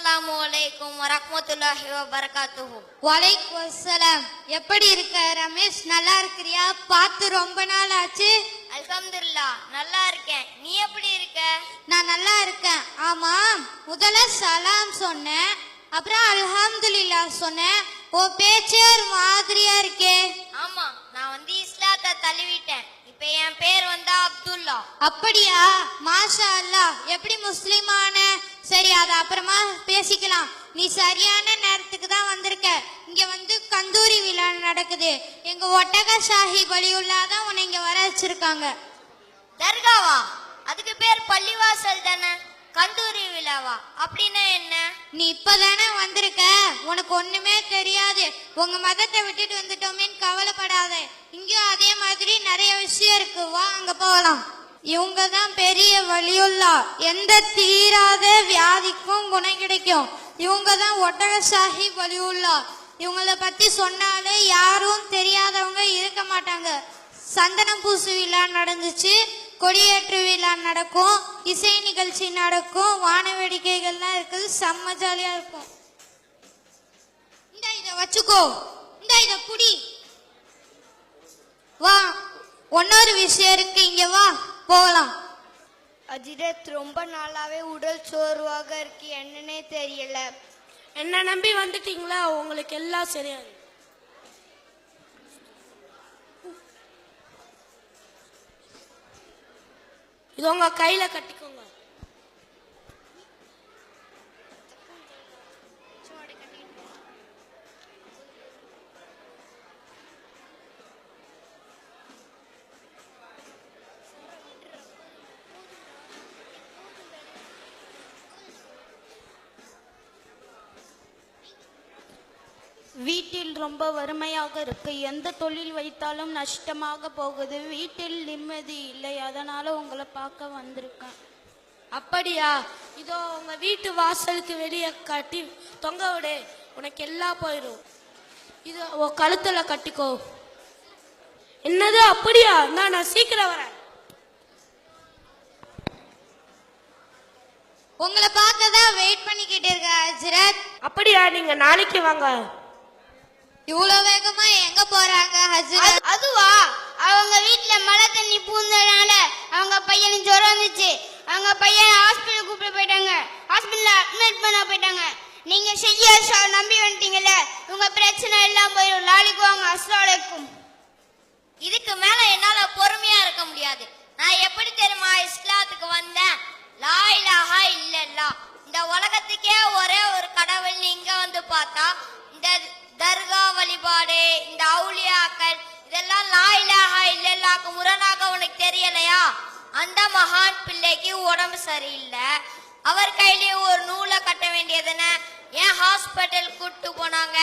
அஸ்ஸலாமு அலைக்கும் வரஹ்மத்துல்லாஹி வபரகாத்துஹு வலைக்கும் அஸ்ஸலாம் எப்படி இருக்க ரமேஷ்? நல்லா இருக்கிறியா? பார்த்து ரொம்ப நாள் ஆச்சு அல்ஹம்துலில்லாஹ் நல்லா இருக்கேன். நீ எப்படி இருக்க? நான் நல்லா இருக்கேன். ஆமா முதல்ல சலாம் சொன்னேன் அப்புறம் அல்ஹம்துலில்லா சொன்னேன். ஓ பேச்சே ஒரு மாதிரியா இருக்கே. ஆமா நான் வந்து இஸ்லாத்தை தழுவிட்டேன் இப்போ என் பேர் வந்து அப்துல்லா. அப்படியா? மாஷா அல்லாஹ் எப்படி முஸ்லிமான சரி அது அப்புறமா பேசிக்கலாம். நீ சரியான நேரத்துக்கு தான் வந்திருக்க. இங்க வந்து கந்தூரி விழா நடக்குது. எங்க ஒட்டக ஷாஹி வலியுல்லா தான் உன்னை இங்க வர வச்சிருக்காங்க. தர்காவா? அதுக்கு பேர் பள்ளிவாசல் தானே? கந்தூரி விழாவா? அப்படின்னா என்ன? நீ இப்பதானே வந்திருக்க. உனக்கு ஒண்ணுமே தெரியாது. உங்க மதத்தை விட்டுட்டு வந்துட்டோமேன்னு கவலைப்படாத. இங்கேயும் அதே மாதிரி நிறைய விஷயம் இருக்கு. வா அங்க போகலாம். இவங்க தான் பெரிய வழியுள்ளா எந்த தீராத வியாதிக்கும் குணம் கிடைக்கும். இவங்க தான் ஒட்டக சாஹி வலியுல்லா இவங்கள பத்தி சொன்னாலே யாரும் தெரியாதவங்க இருக்க மாட்டாங்க. சந்தனம் பூசு விழா நடந்துச்சு கொடியேற்று விழா நடக்கும் இசை நிகழ்ச்சி நடக்கும் வான வேடிக்கைகள்லாம் இருக்குது செம்ம ஜாலியாக இருக்கும். இந்த இதை வச்சுக்கோ. இந்த இதை புடி வா. ஒன்னொரு விஷயம் இருக்கு இங்க வா. போகலாம் அஜிரத் ரொம்ப நாளாவே உடல் சோர்வாக இருக்கு. என்னன்னே தெரியல. என்ன நம்பி வந்துட்டீங்களா? உங்களுக்கு எல்லாம் சரியாது இது உங்க கையில கட்டிக்கோங்க. வீட்டில் ரொம்ப வறுமையாக இருக்கு. எந்த தொழில் வைத்தாலும் நஷ்டமாக போகுது. வீட்டில் நிம்மதி இல்லை. அதனால உங்களை பார்க்க வந்திருக்கேன். அப்படியா? இதோ உங்க வீட்டு வாசலுக்கு வெளியே கட்டி தொங்க விடு. உனக்கு எல்லாம் போயிடும் இது உன் கழுத்துல கட்டிக்கோ. என்னது? அப்படியா? நான் நான் சீக்கிரம் வரேன். உங்களை பார்க்க தான் வெயிட் பண்ணிக்கிட்டு இருக்க ஹஜ்ரத் அப்படியா? நீங்க நாளைக்கு வாங்க. இவ்வளவு வேகமா எங்க போறாங்க ஹஜ்ரத்? அதுவா? அவங்க வீட்ல மழை தண்ணி பூந்ததுனால அவங்க பையனுக்கு ஜுரம் வந்துச்சு. அவங்க பையன் ஹாஸ்பிட்டல் கூப்பிட்டு போயிட்டாங்க. ஹாஸ்பிட்டல்ல அட்மிட் பண்ண போயிட்டாங்க. நீங்க செய்ய நம்பி வந்துட்டீங்கல்ல? உங்க பிரச்சனை எல்லாம் போயிடும் நாளைக்கு வாங்க. அஸ்லாலைக்கும் இதுக்கு மேல என்னால பொறுமையா இருக்க முடியாது. நான் எப்படி தெரியுமா இஸ்லாத்துக்கு வந்தேன்? லா இலாஹா இல்லல்லா. இந்த உலகத்துக்கே ஒரே ஒரு கடவுள் இங்க வந்து பார்த்தா இந்த தர்கா வழிபாடு இந்த அவுளியாக்கள் இதெல்லாம் லா இலாஹா இல்லல்லாக்கு முரணாக உனக்கு தெரியலையா? அந்த மகான் பிள்ளைக்கு உடம்பு சரியில்லை. அவர் கையிலேயே ஒரு நூலை கட்ட வேண்டியதுன்னு ஏன் ஹாஸ்பிட்டல் கூப்பிட்டு போனாங்க?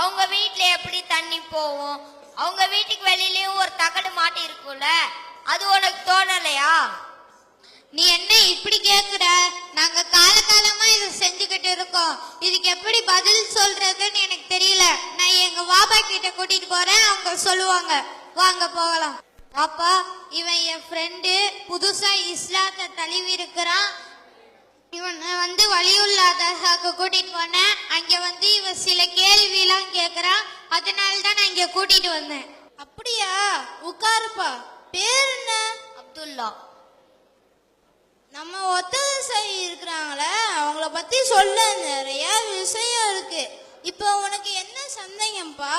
அவங்க வீட்டில் எப்படி தண்ணி போவோம் அவங்க வீட்டுக்கு வெளியிலயும் ஒரு தகடு மாட்டி இருக்கும்ல அது உனக்கு தோணலையா? நீ என்ன இப்படி கேக்குற? நாங்க காலகாலமா இதை செஞ்சுக்கிட்டு இருக்கோம். இதுக்கு எப்படி பதில் சொல்றதுன்னு எனக்கு தெரியல. நான் எங்க வாபா கிட்ட கூட்டிட்டு போறேன். அவங்க சொல்லுவாங்க. வாங்க போகலாம். அப்பா இவன் என் ஃப்ரெண்டு புதுசா இஸ்லாத்தை தழுவி இருக்கிறான் இவனை வந்து வழியுள்ளாதகாக்கு கூட்டிட்டு போனேன். அங்க வந்து இவன் சில கேள்விலாம் கேக்குறான். அதனால தான் நான் இங்க கூட்டிட்டு வந்தேன். அப்படியா? உட்காருப்பா. பேர் என்ன? அப்துல்லா. நம்ம ஒத்ததிசை இருக்கிறாங்களே அவங்கள பத்தி சொல்ல நிறைய விஷயம் இருக்கு. இப்போ உனக்கு என்ன சந்தேகம்ப்பா?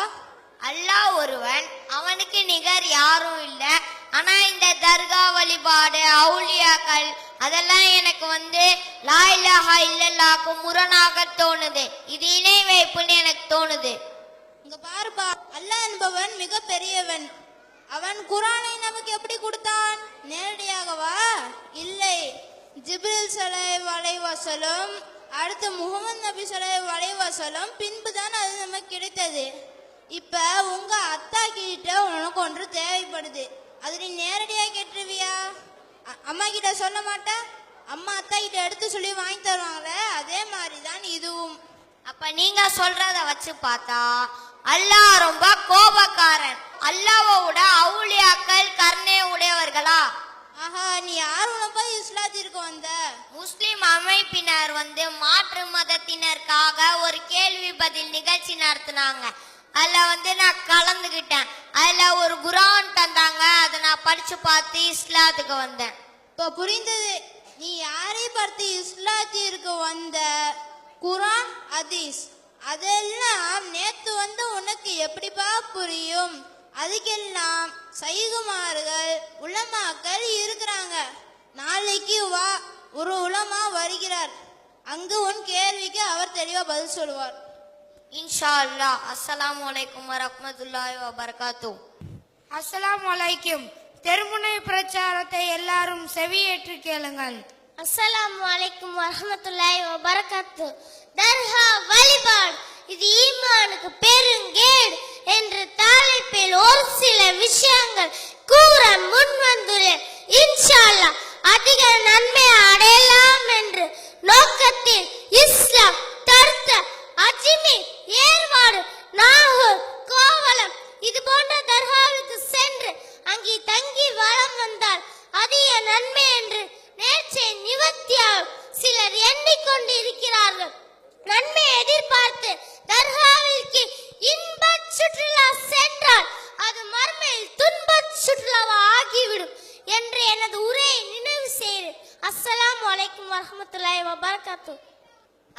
அல்லாஹ் ஒருவன் அவனுக்கு நிகர் யாரும் இல்ல. ஆனா இந்த தர்கா வழிபாடு அவுலியாக்கள் அதெல்லாம் எனக்கு வந்து லா இலாஹா இல்லல்லாக்கு முரணாக தோணுது. இது இணை வைப்புன்னு எனக்கு தோணுது. இங்க பாருப்பா அல்லாஹ் என்பவன் மிக பெரியவன் அவன் குரானை நமக்கு எப்படி கொடுத்தான்? நேரடியாகவா இல்லை. ஜிப்ரில் சலை வலைவாசலும் அடுத்து முகமது நபி சலை வலைவாசலும் பின்பு தான் அது நமக்கு கிடைத்தது. இப்ப உங்க அத்தா கிட்ட உனக்கு ஒன்று தேவைப்படுது. அது நீ நேரடியாக கேட்டுருவியா? அம்மா கிட்ட சொல்ல மாட்டா? அம்மா அத்தா கிட்ட எடுத்து சொல்லி வாங்கி தருவாங்களே அதே மாதிரி தான் இதுவும். அப்ப நீங்க சொல்றத வச்சு பார்த்தா அல்லாஹ் ரொம்ப கோபக்காரன். அல்லாஹ்வை விட அவுலியாக்கள் கருணை உடையவர்களா? ஆஹா நீ யார் போய் இஸ்லாத்திற்கு வந்த? முஸ்லிம் அமைப்பினர் வந்து மாற்று மதத்தினருக்காக ஒரு கேள்வி பதில் நிகழ்ச்சி நடத்தினாங்க. அதுல வந்து நான் கலந்துக்கிட்டேன் அதுல ஒரு குரான் தந்தாங்க. அதை நான் படிச்சு பார்த்து இஸ்லாத்துக்கு வந்தேன். இப்போ புரிந்தது. நீ யாரை பார்த்து இஸ்லாத்திற்கு வந்த? குரான் ஹதீஸ். அதெல்லாம் நேத்து வந்து உனக்கு எப்படிப்பா புரியும்? அதுக்கெல்லாம் சைகுமார்கள் உலமாக்கள் இருக்கிறாங்க. நாளைக்கு வா ஒரு உலமா வருகிறார். அங்கு உன் கேள்விக்கு அவர் தெளிவா பதில் சொல்லுவார். இன்ஷா அல்லாஹ் அஸ்ஸலாமு அலைக்கும் வரஹ்மத்துல்லாஹி வபரகாத்து அஸ்ஸலாமு அலைக்கும். தெருமுனை பிரச்சாரத்தை எல்லாரும் செவியேற்று கேளுங்கள். அஸ்ஸலாமு அலைக்கும் வரஹ்மத்துல்லாஹி வபரகாத்து தர்ஹா வழிபாடு. இது ஈமானுக்கு பெருங்கேடு. என்று தலைப்பில் ஒரு சில விஷயங்கள் கூற முன் வந்துள்ளேன் இன்ஷால்லா அதிக நன்மை அடையலாம் என்று நோக்கத்தில் இஸ்லாம் தர்த்த அஜிமி ஏற்பாடு நாகூர் கோவலம் இது போன்ற தர்காவுக்கு சென்று அங்கே தங்கி வளம் வந்தால் அதிக நன்மை என்று நேர்ச்சை நிவர்த்தியாகும் சிலர் எண்ணிக்கொண்டு இருக்கிறார்கள் நன்மை எதிர்பார்த்து தர்காவிற்கு இன்ப சுற்றுலா சென்றால் அது மர்மையில் துன்ப சுற்றுலாவா ஆகிவிடும் என்று எனது உரையை நினைவு செய்து அஸ்ஸலாமு அலைக்கும் வரஹ்மத்துல்லாஹி வபரகாத்து.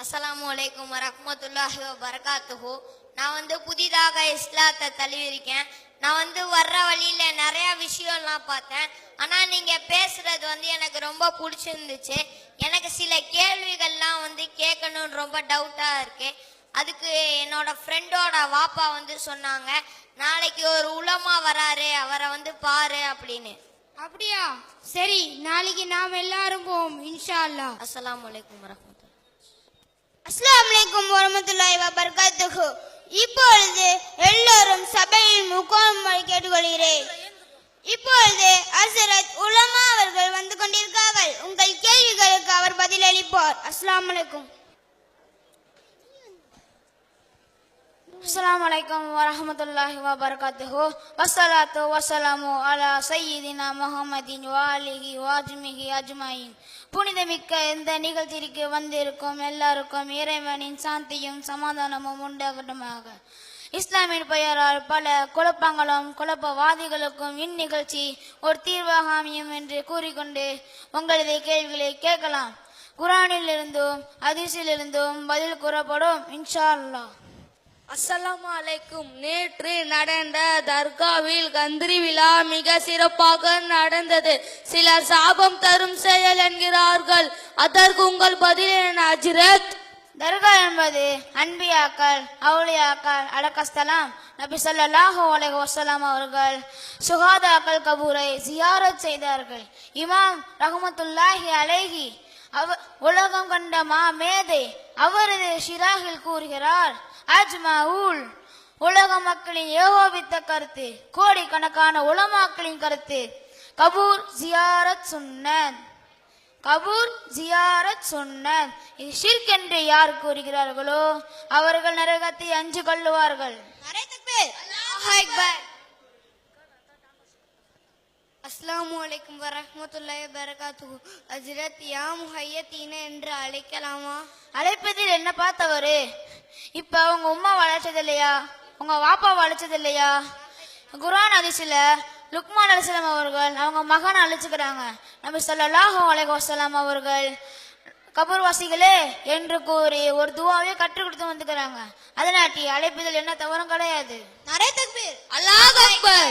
அஸ்ஸலாமு அலைக்கும் வரஹ்மத்துல்லாஹி வபரகாத்துஹு. நான் வந்து புதிதாக இஸ்லாத்தை தழுவிருக்கேன் நான் வந்து வர்ற வழியில் நிறைய விஷயம்லாம் பார்த்தேன். ஆனால் நீங்கள் பேசுறது வந்து எனக்கு ரொம்ப பிடிச்சிருந்துச்சு. எனக்கு சில கேள்விகள்லாம் வந்து கேட்கணும்னு ரொம்ப டவுட்டாக இருக்குது அதுக்கு என்னோட ஃப்ரெண்டோட வாப்பா வந்து சொன்னாங்க நாளைக்கு ஒரு உலமா வராரு அவரை வந்து பாரு அப்படின்னு. அப்படியா? சரி நாளைக்கு நாம் எல்லாரும் போவோம் இன்ஷா அல்லாஹ் அஸ்ஸலாமு அலைக்கும் வரஹ்மத்துல்லாஹி அஸ்ஸலாமு அலைக்கும் வரஹ்மத்துல்லாஹி வபரகாத்துஹு. இப்பொழுது எல்லோரும் சபையில் முகாம் கேட்டுக்கொள்கிறேன். இப்பொழுது அசரத் உலமா அவர்கள் வந்து கொண்டிருக்கார்கள். உங்கள் கேள்விகளுக்கு அவர் பதிலளிப்பார். அஸ்ஸலாமு அலைக்கும் அஸ்ஸலாமு அலைக்கும் வரஹ்மத்துல்லாஹி வபரகாத்துஹு வஸ்ஸலாத்து வஸ்ஸலாமு அலா சய்யிதினா முஹம்மதின் வாலிஹி வாஜ்மிஹி அஜ்மாயின் புனிதமிக்க இந்த நிகழ்ச்சிக்கு வந்திருக்கும் எல்லாருக்கும் இறைவனின் சாந்தியும் சமாதானமும் உண்டாகட்டுமாக. இஸ்லாமின் பெயரால் பல குழப்பங்களும் குழப்பவாதிகளுக்கும் இந்நிகழ்ச்சி ஒரு தீர்வாக அமையும் என்று கூறிக்கொண்டு உங்களது கேள்விகளை கேட்கலாம். குரானிலிருந்தும் இருந்தும் பதில் கூறப்படும் இன்ஷா அல்லாஹ். அஸ்ஸலாமு அலைக்கும். நேற்று நடந்த தர்காவில் கந்திரி விழா மிக சிறப்பாக நடந்தது. சிலர் சாபம் தரும் செயல் என்கிறார்கள். அதற்கு உங்கள் பதில் என்ன தர்கா என்பது அன்பியாக்கள் அவுளியாக்கள் அடக்கஸ்தலாம் நபி சொல்லாஹு அலைஹி வசலாம் அவர்கள் சுகாதாக்கள் கபூரை ஜியாரத் செய்தார்கள். இமாம் ரஹமத்துல்லாஹி அலைஹி அவ உலகம் கண்ட மா மேதை அவரது ஷிராகில் கூறுகிறார் அஜ்மவுல் உலக மக்களின் ஏகோபித்த கருத்து கோடிக்கணக்கான உலமாக்களின் கருத்து. கபூர் ஜியாரத் சுன்னத் கபூர் ஜியாரத் சுன்னத் இது ஷிர்க் என்று யார் கூறுகிறார்களோ அவர்கள் நரகத்தை அஞ்சு கொள்ளுவார்கள். அஸ்ஸலாமு அலைக்கும் வரஹ்மத்துல்லாஹி வரகாத்துஹு ஹஜ்ரத் யா முஹையத்தீன என்று அழைக்கலாமா? அழைப்பதில் என்ன பார்த்தவரு? இப்ப உங்க உம்மா வளர்ச்சது இல்லையா உங்க வாப்பா வளர்ச்சது இல்லையா குரான் அதிசல லுக்மான் அலிஸ்லாம் அவர்கள் அவங்க மகனை அழிச்சுக்கிறாங்க. நபி ஸல்லல்லாஹு அலைஹி வஸல்லம் அவர்கள் கபூர்வாசிகளே என்று கூறி ஒரு துவாவே கற்றுக் கொடுத்து வந்துக்கிறாங்க அதனாட்டி அழைப்பதில் என்ன தவறும் கிடையாது. நிறைய தக்பீர். அல்லாஹ் அக்பர்.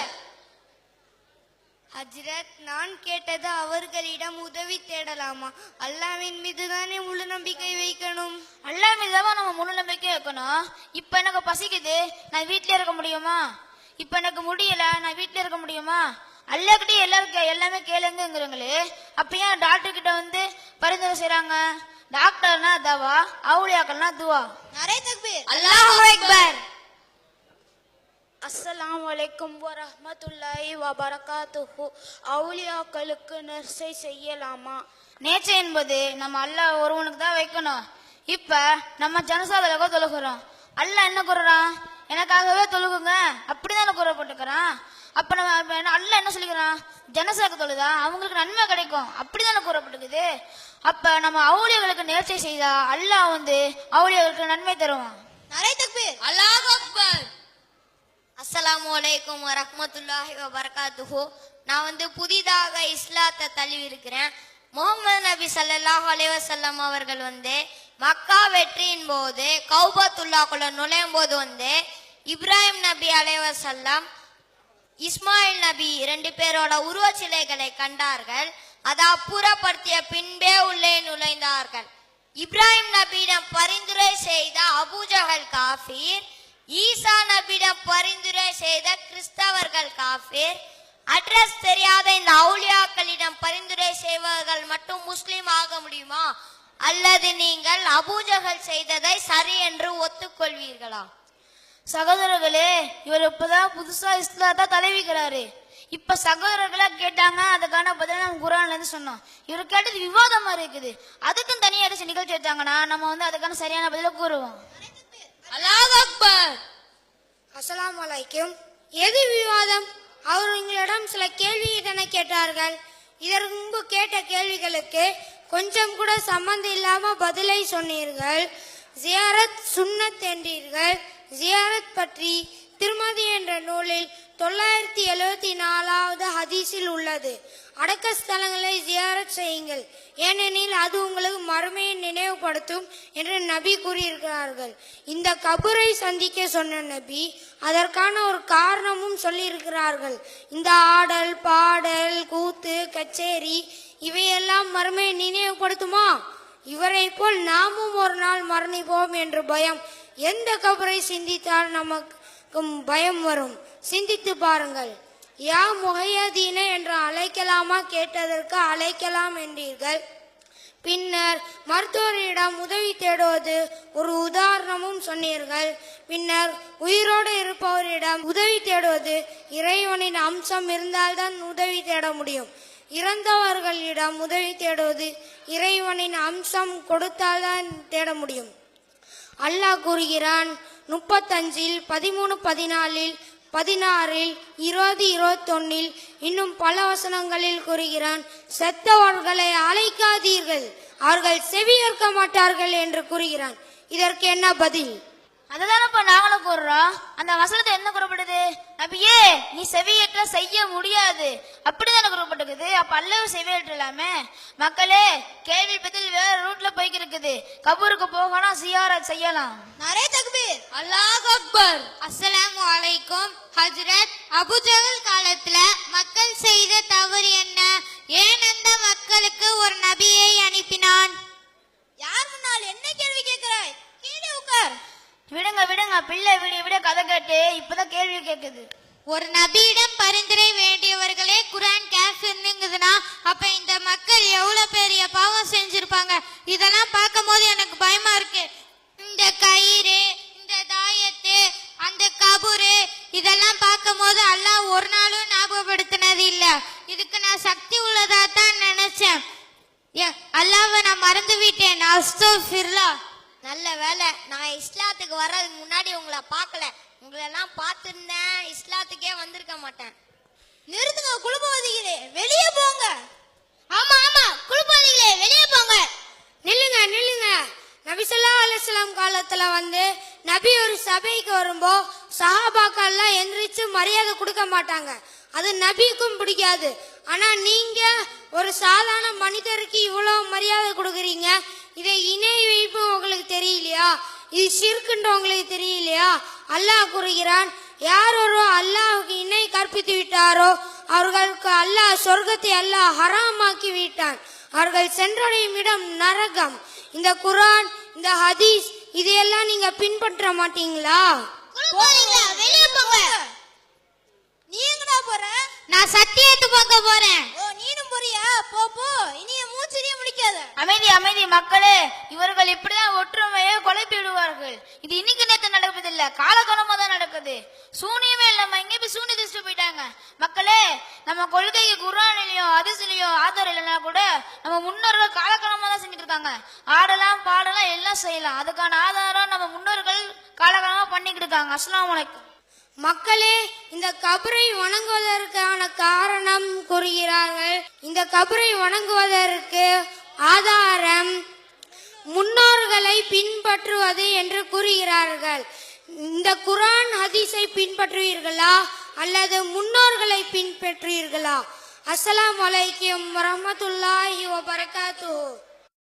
ஹஜ்ரத் நான் கேட்டது அவர்களிடம் உதவி தேடலாமா? அல்லாஹ்வின் மீது தானே முழு நம்பிக்கை வைக்கணும். அல்லா மீதுதான் நம்ம முழு நம்பிக்கை வைக்கணும்? இப்ப எனக்கு பசிக்குது நான் வீட்ல இருக்க முடியுமா? இப்ப எனக்கு முடியல நான் வீட்ல இருக்க முடியுமா? அல்லாக்கிட்டே எல்லாருக்கும் எல்லாமே கேளுங்கிறீங்களே அப்ப ஏன் டாக்டர் கிட்ட வந்து பரிந்துரை செய்றாங்க? டாக்டர்னா தவா அவுளியாக்கள்னா துவா. நிறைய தக்பீர். அல்லாஹ் அக்பர். அஸ்ஸலாமு அலைக்கும் வரஹ்மத்துல்லாஹி வபரகாத்துஹு. அவுலியாக்களுக்கு நர்சை செய்யலாமா? நேச்சர் என்பது நம்ம அல்லாஹ் ஒருவனுக்கு தான் வைக்கணும். இப்ப நம்ம ஜனசாதலுக்கு தொழுகிறோம். அல்லாஹ் என்ன கூறுறான் எனக்காகவே தொழுகுங்க. அப்படிதானே கூறப்பட்டுக்கிறான் அப்ப நம்ம அப்ப என்ன- அல்லாஹ் என்ன சொல்லிக்கிறான் ஜனசாக்கு தொழுதா? அவங்களுக்கு நன்மை கிடைக்கும். அப்படிதானே கூறப்பட்டிருக்குது. அப்ப நம்ம அவுளியர்களுக்கு நேர்ச்சை செய்தா அல்லாஹ் வந்து அவுளியர்களுக்கு நன்மை தருவான். நரை தக்பீர் அல்லாஹ் அக்பர். அஸ்ஸலாமு அலைக்கும் வரஹ்மத்துல்லாஹி வபரகாத்துஹு. நான் வந்து புதிதாக இஸ்லாத்தை தழுவி இருக்கிறேன் முகமது நபி சல்லாஹ் அலைவசல்லம் அவர்கள் வந்து மக்கா வெற்றியின் போது கௌபத்துல்லாக்குள்ள நுழையும் போது வந்து இப்ராஹிம் நபி அலைஹி இஸ்மாயில் நபி ரெண்டு பேரோட உருவச் சிலைகளை கண்டார்கள். அதை அப்புறப்படுத்திய பின்பே உள்ளே நுழைந்தார்கள். இப்ராஹிம் நபியிடம் பரிந்துரை செய்த அபூஜகல் காஃபீர் ஈசா நபிடம் பரிந்துரை செய்த கிறிஸ்தவர்கள் காஃபீர் அட்ரஸ் தெரியாத இந்த அவுலியாக்களிடம் பரிந்துரை செய்வர்கள் மட்டும் முஸ்லீம் ஆக முடியுமா? அல்லது நீங்கள் அபூஜகள் செய்ததை சரி என்று ஒத்துக்கொள்வீர்களா? சகோதரர்களே இவர் இப்பதான் புதுசா இஸ்லாத்தா தழுவிக்கிறாரு இப்ப சகோதரர்களா கேட்டாங்க அதுக்கான பதில நம்ம குரான்ல இருந்து சொன்னோம். இவர் கேட்டது விவாதமா இருக்குது. அதுக்கும் தனியாக நிகழ்ச்சி வச்சாங்கன்னா நம்ம வந்து அதுக்கான சரியான பதில கூறுவோம். அல்லாஹ் அக்பர். எது விவாதம்? அவர் உங்களிடம் சில கேள்விகளை கேட்டார்கள். இதற்கு முன்பு கேட்ட கேள்விகளுக்கு கொஞ்சம் கூட சம்மந்தம் இல்லாம பதிலை சொன்னீர்கள். ஜியாரத் சுண்ணத் என்றீர்கள். ஜியாரத் பற்றி திருமதி என்ற நூலில் தொள்ளாயிரத்தி எழுபத்தி நாலாவது ஹதீஸில் உள்ளது. அடக்க ஸ்தலங்களை ஜியாரத் செய்யுங்கள். ஏனெனில் அது உங்களுக்கு மறுமையை நினைவுபடுத்தும் என்று நபி கூறியிருக்கிறார்கள். இந்த கபரை சந்திக்க சொன்ன நபி அதற்கான ஒரு காரணமும் சொல்லியிருக்கிறார்கள். இந்த ஆடல் பாடல் கூத்து கச்சேரி இவையெல்லாம் மறுமையை நினைவுபடுத்துமா? இவரை போல் நாமும் ஒரு நாள் மரணிப்போம் என்று பயம். எந்த கபரை சிந்தித்தால் நமக்கு பயம் வரும். சிந்தித்து பாருங்கள். யா முகையதீன என்று அழைக்கலாமா? கேட்டதற்கு அழைக்கலாம் என்றீர்கள். பின்னர் மருத்துவரிடம் உதவி தேடுவது ஒரு உதாரணமும் சொன்னீர்கள். பின்னர் உயிரோடு இருப்பவரிடம் உதவி தேடுவது இறைவனின் அம்சம் இருந்தால்தான் உதவி தேட முடியும். இறந்தவர்களிடம் உதவி தேடுவது இறைவனின் அம்சம் கொடுத்தால்தான் தேட முடியும். அல்லாஹ் கூறுகிறான் முப்பத்தஞ்சில் பதிமூணு பதினாலில் பதினாறில் இருபது இருபத்தொன்னில் இன்னும் பல வசனங்களில் கூறுகிறான் செத்தவர்களை அழைக்காதீர்கள் அவர்கள் செவியேற்க மாட்டார்கள் என்று கூறுகிறான். இதற்கு என்ன பதில்? அதுதானப்பா நாங்களும் கூறுறோம் அந்த வசனத்தை என்ன கூறப்படுது? நபியே நீ செவியேற்ற செய்ய முடியாது. அப்படிதானே கூறப்பட்டிருக்குது. அப்ப அல்லவு செவியேற்றலாமே மக்களே கேள்வி பதில் வேற ரூட்ல போய்க்கு இருக்குது கபூருக்கு போகணும் சியாரத் செய்யலாம். நரை தக்பீர். அல்லாஹ் அக்பர். அஸ்ஸலாமு அலைக்கும். ஹஜ்ரத் அபுஜஹல் காலத்துல மக்கள் செய்த தவறு என்ன? ஏன் அந்த மக்களுக்கு ஒரு நபியை அனுப்பினான்? யார் முன்னால் என்ன கேள்வி கேட்கிறாய்? கீழே உட்கார். விடுங்க விடுங்க பிள்ளை விடிய விட கதை கேட்டு. இப்பதான் கேள்வி கேக்குது. ஒரு நபியிடம் பரிந்துரை வேண்டியவர்களே குரான் கேஃபிர்னுங்குதுன்னா அப்ப இந்த மக்கள் எவ்வளவு பெரிய பாவம் செஞ்சிருப்பாங்க? இதெல்லாம் பார்க்கும்போது எனக்கு பயமா இருக்கு. இந்த கயிறு இந்த தாயத்து அந்த கபுரு இதெல்லாம் பார்க்கும்போது அல்லாஹ் ஒரு நாளும் ஞாபகப்படுத்தினது இல்ல. இதுக்கு நான் சக்தி உள்ளதா தான் நினைச்சேன். ஏ, நான் மறந்து விட்டேன் அஸ்தோ ஃபிர்லா நல்ல வேலை. நான் இஸ்லாத்துக்கு வர்றதுக்கு முன்னாடி உங்களை பார்க்கல. உங்களை எல்லாம் பார்த்துருந்தேன். இஸ்லாத்துக்கே வந்திருக்க மாட்டேன். நிறுத்துங்க குழுபவதிகளே வெளியே போங்க. ஆமா ஆமா. குழுப்பாளிகளே வெளியே போங்க. நில்லுங்க நில்லுங்க. நபிசல்லா அலுவலாம் காலத்துல வந்து நபி ஒரு சபைக்கு வரும்போ சஹாபாக்கள்லாம் எந்திரிச்சு மரியாதை கொடுக்க மாட்டாங்க. அது நபிக்கும் பிடிக்காது. ஆனா நீங்க ஒரு சாதாரண மனிதருக்கு இவ்வளவு மரியாதை கொடுக்குறீங்க. இதை இணை வைப்பு உங்களுக்கு தெரியலையா? இது சிறுக்குன்ற உங்களுக்கு தெரியலையா? அல்லாஹ் கூறுகிறான் யார் ஒரு அல்லாஹ்வுக்கு இணை கற்பித்து விட்டாரோ அவர்களுக்கு அல்லாஹ் சொர்க்கத்தை அல்லாஹ் ஹராமாக்கி விட்டான். அவர்கள் சென்றடையும் இடம் நரகம். இந்த குரான் இந்த ஹதீஸ் இதையெல்லாம் நீங்க பின்பற்ற மாட்டீங்களா? நான் சத்தியத்து பார்க்க போறேன். போறியா? போ போ. இனி என் முடிக்காத. அமைதி அமைதி மக்களே. இவர்கள் இப்படிதான் ஒற்றுமையை குழப்பி விடுவார்கள். இது இன்னைக்கு நேற்று நடப்பதில்ல. காலகாலமா தான் நடக்குது. சூனியமே இல்லாம எங்க போய் சூனி திருஷ்டி போயிட்டாங்க. மக்களே நம்ம கொள்கைக்கு குரானிலையும் அதிசலையும் ஆதாரம் இல்லைன்னா கூட நம்ம முன்னோர்கள் காலகாலமா தான் செஞ்சுட்டு இருக்காங்க. ஆடலாம் பாடலாம் எல்லாம் செய்யலாம். அதுக்கான ஆதாரம் நம்ம முன்னோர்கள் காலகாலமா பண்ணிக்கிட்டு இருக்காங்க. அஸ்லாம் வலைக்கும் மக்களே இந்த கபரை வணங்குவதற்கான காரணம் கூறுகிறார்கள். இந்த கபரை வணங்குவதற்கு ஆதாரம் முன்னோர்களை பின்பற்றுவது என்று கூறுகிறார்கள். இந்த குரான் ஹதீஸை பின்பற்றுவீர்களா? அல்லது முன்னோர்களை பின்பற்றுவீர்களா? அஸ்லாம் அலைக்கும் வரமத்துல்லாஹி வபரகாத்துஹு.